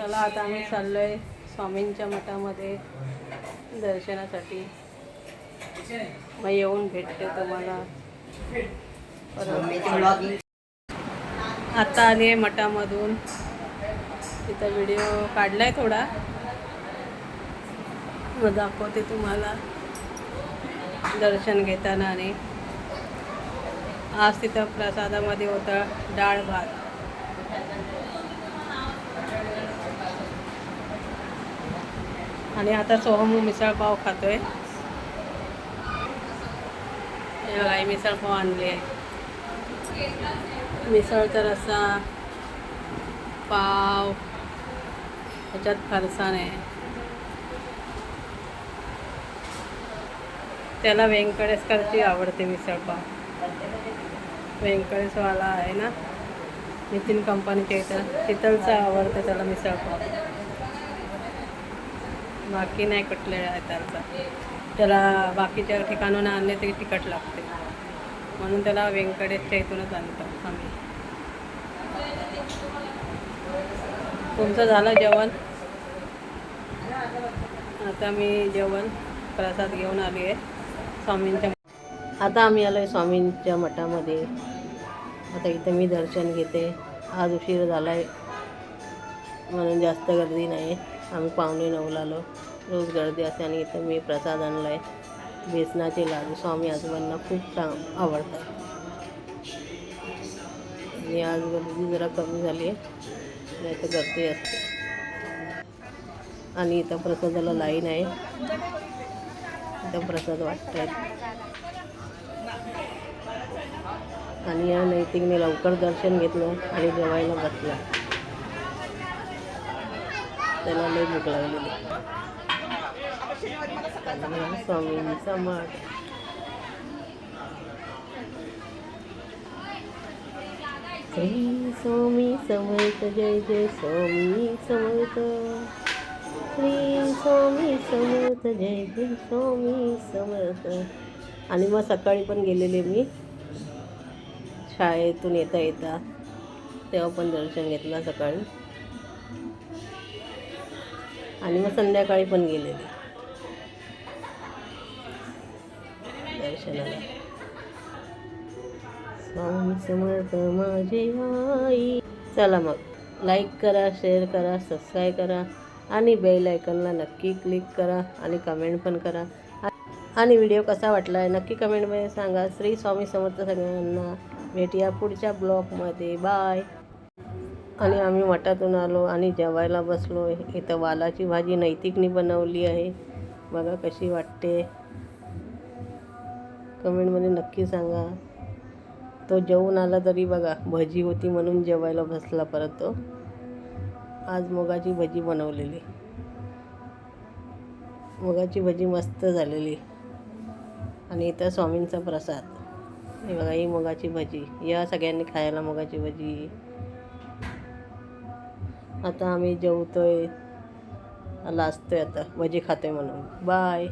चला आता आम्ही चाललो आहे स्वामींच्या मठामध्ये दर्शनासाठी. मग येऊन भेटते तुम्हाला. परत. आता आली आहे मठामधून. तिथं व्हिडिओ काढलाय थोडा. मग दाखवते तुम्हाला. दर्शन घेताना आणि आज तिथं प्रसादामध्ये होता डाळ भात. आणि आता सोहमू मिसळपाव खातो आहे हे बघा, ही आणली आहे. मिसळचा रस्सा पाव त्याच्यात फरसाण आहे त्याला व्यंकटेशकरची आवडते मिसळपाव व्यंकटेशवाला आहे ना नितीन कंपनीच्या इथं. तिथलचं आवडतं त्याला मिसळपाव बाकी नाही कटलेला आहे त्याचा. त्याला बाकीच्या ठिकाणून आणले तरी तिखट लागते. म्हणून त्याला व्यंकटेशच्या इथूनच आणतो आम्ही. तुमचं झालं जेवण? आता मी जेवण प्रसाद घेऊन आली आहे स्वामींच्या आता आम्ही आलो आहे स्वामींच्या मठामध्ये. आता इथं मी दर्शन घेते. आज उशीर झाला आहे म्हणून जास्त गर्दी नाही आम्ही पाहुणे नऊला आलो. रोज गर्दी असते आणि इथं मी प्रसाद आणला आहे बेसनाचे लाडू. स्वामी आजोबांना खूप चांग आवडतात. आणि आज गर्दी जरा कमी झाली आहे. नाही तर गर्दी असते. आणि इथं प्रसादाला लाईन आहे. इथं प्रसाद वाटत आहेत आणि या नैतिकने लवकर दर्शन घेतलं आणि जेवायला बसला. त्याला लय भूक लागलेली. स्वामींचा मठ. श्री स्वामी समर्थ जय जय स्वामी समर्थ. श्री स्वामी समर्थ जय जय स्वामी समर्थ. आणि मग सकाळी पण गेलेले मी. शाळेतून येता येता तेव्हा पण दर्शन घेतलं सकाळी. आणि मग संध्याकाळी पण गेलेले. दर्शनाला. स्वामी समर्थ माझे आई. चला मग लाईक करा शेअर करा सबस्क्राईब करा आणि बेल आयकनला नक्की क्लिक करा आणि कमेंट पण करा. आणि व्हिडिओ कसा वाटला आहे नक्की कमेंटमध्ये सांगा. श्री स्वामी समर्थ सगळ्यांना भेटूया पुढच्या ब्लॉगमध्ये बाय आणि आम्ही मठातून आलो आणि जेवायला बसलो. इथं वालाची भाजी नैतिकनी बनवली आहे. बघा कशी वाटते. कमेंटमध्ये नक्की सांगा. तो जेवून आला तरी बघा भजी होती म्हणून जेवायला बसला परत तो. आज मुगाची भजी बनवलेली. मुगाची भजी मस्त झालेली. आणि इथं स्वामींचा प्रसाद. हे बघा ही मुगाची भजी. या सगळ्यांनी खायला मुगाची भजी. आता आम्ही जेवतो आहे जेवतोय आहे आता भजी खाते म्हणून. बाय